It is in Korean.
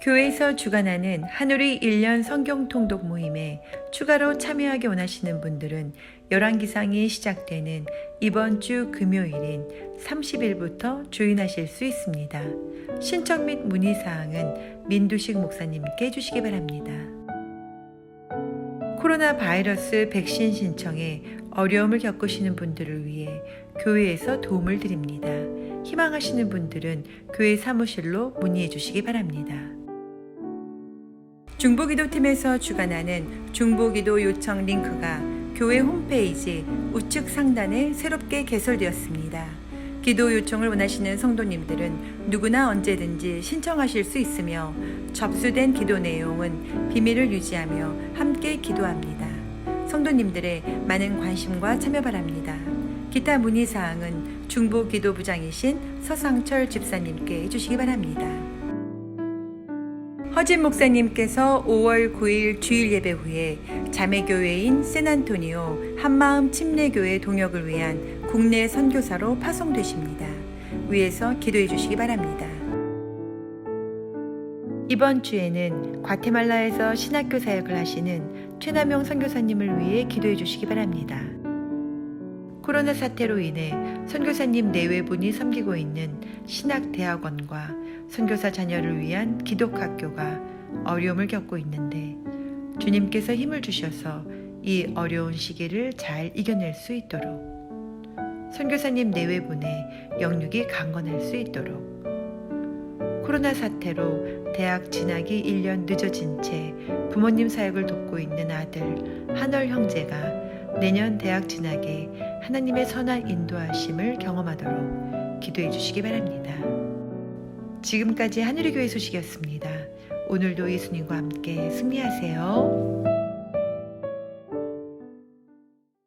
교회에서 주관하는 한우리 1년 성경 통독 모임에 추가로 참여하기 원하시는 분들은 열왕기상이 시작되는 이번 주 금요일인 30일부터 조인하실 수 있습니다. 신청 및 문의 사항은 민두식 목사님께 해주시기 바랍니다. 코로나 바이러스 백신 신청에 어려움을 겪으시는 분들을 위해 교회에서 도움을 드립니다. 희망하시는 분들은 교회 사무실로 문의해 주시기 바랍니다. 중보기도팀에서 주관하는 중보기도 요청 링크가 교회 홈페이지 우측 상단에 새롭게 개설되었습니다. 기도 요청을 원하시는 성도님들은 누구나 언제든지 신청하실 수 있으며 접수된 기도 내용은 비밀을 유지하며 함께 기도합니다. 성도님들의 많은 관심과 참여 바랍니다. 기타 문의 사항은 중보기도부장이신 서상철 집사님께 해주시기 바랍니다. 허진 목사님께서 5월 9일 주일 예배 후에 자매교회인 샌안토니오 한마음 침례교회 동역을 위한 국내 선교사로 파송되십니다. 위에서 기도해 주시기 바랍니다. 이번 주에는 과테말라에서 신학교 사역을 하시는 최남영 선교사님을 위해 기도해 주시기 바랍니다. 코로나 사태로 인해 선교사님 내외분이 섬기고 있는 신학대학원과 선교사 자녀를 위한 기독학교가 어려움을 겪고 있는데 주님께서 힘을 주셔서 이 어려운 시기를 잘 이겨낼 수 있도록 선교사님 내외분의 영육이 강건할 수 있도록 코로나 사태로 대학 진학이 1년 늦어진 채 부모님 사역을 돕고 있는 아들 한월 형제가 내년 대학 진학에 하나님의 선한 인도하심을 경험하도록 기도해 주시기 바랍니다. 지금까지 하늘의 교회 소식이었습니다. 오늘도 예수님과 함께 승리하세요.